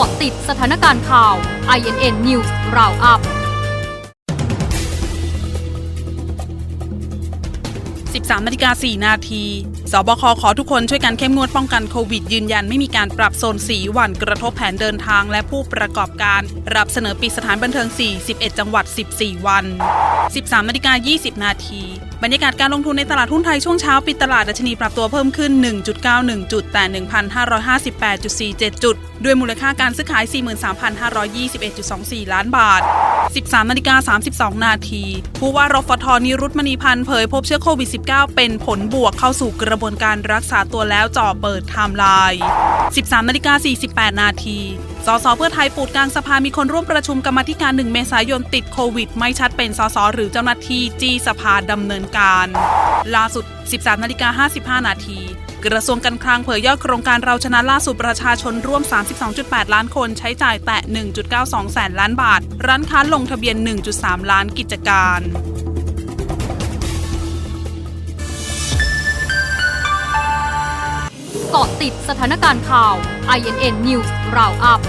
าะติดสถานการณ์ข่าว INN News Roundup 13นาฬิกา4นาที สบคขอทุกคนช่วยกันเข้มงวดป้องกันโควิดยืนยันไม่มีการปรับโซนสีหวันกระทบแผนเดินทางและผู้ประกอบการ รับเสนอปิดสถานบันเทิง 41 จังหวัด 14 วัน 13นาฬิกา20 นาที บรรยากาศการลงทุนในตลาดหุ้นไทยช่วงเช้าปิดตลาดดัชนีปรับตัวเพิ่มขึ้น 1.91 จุดแต่ 1,558.47 จุด ด้วยมูลค่าการซื้อขาย 43,521.24 ล้านบาท 13นาฬิกา32 นาที ผู้ว่ารฟทนิรุตมณีพันธ์เผยพบเชื้อโควิด -19 เป็นผลบวกเข้าสู่กระบวนการรักษาตัวแล้วจ่อเปิดไทม์ไลน์ 13นาฬิกา48 นาทีสสเพื่อไทยปูดกลางสภามีคนร่วมประชุมกรรมธิการ 1 เมษายนติดโควิด ไม่ชัดเป็นสสหรือเจ้าหน้าที่จี้สภาดำเนินการ ล่าสุด 13นาฬิกา55 นาที กระทรวงการคลังเผยยอดโครงการเราชนะล่าสุดประชาชนร่วม 32.8 ล้านคนใช้จ่ายแตะ 1.92 แสนล้านบาท ร้านค้าลงทะเบียน 1.3 ล้านกิจการเกาะติดสถานการณ์ข่าว INN News Roundup